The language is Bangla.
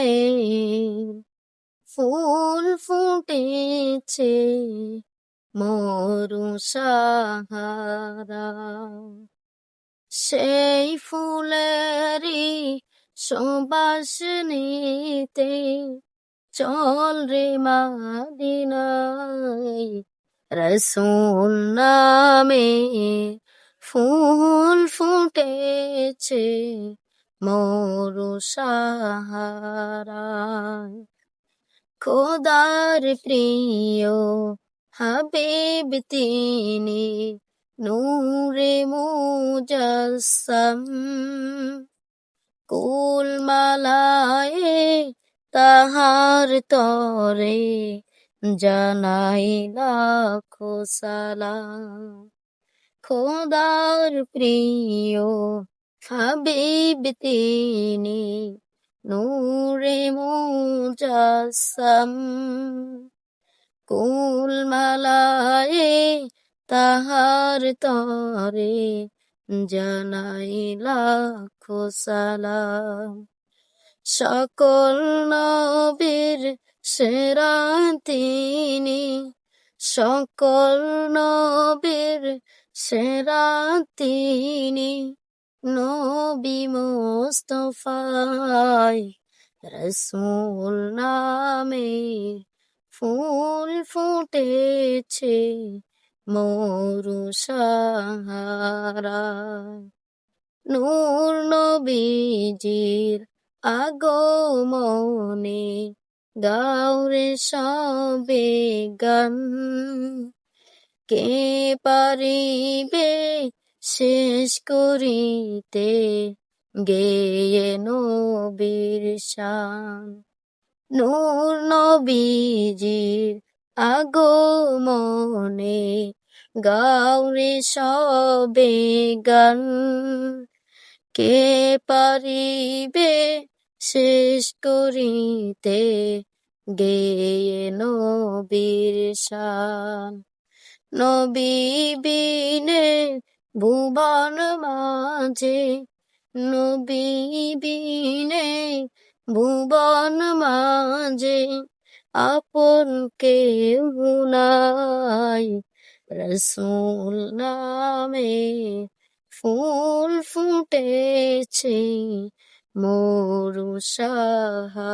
নামে ফুল ফুটেছে মরু সাহারা। সেই ফুলেরই সুবাস নিতে চল রে মাদিনাই রসুল নামে ফুল ফুটেছে মরু সাহারায় খোদার প্রিয় হাবিব তিনি নূরে মুজাসম কুল মালায়ে তাহার তরে জানাই লাখো সালাম খোদার প্রিয় হাবিব তিনি নূরে মুজাসম কুল মালায়ে তাহার তরে জানাই লাখো সালাম। সকল নবীর সেরা তিনি, সকল নবীর সেরা তিনি। নবী মোস্তফায় রসুল নামে ফুল ফুটেছে মরু সাহারায় নূর নবীজির আগমনে গাউরে সবে গান, কে পারিবে শেষ করিতে গেয়ে নবীর শান। নূর নবীজির আগমনে গাউরে সবে গান। কে পারিবে শেষ করিতে গেয়ে নবীর শান। নবী বিনে ভুবন মাঝে নবী বিনে ভুবন মাঝে আপন কেউ নাই রসুল নামে ফুল ফুটেছে মরু সাহারায়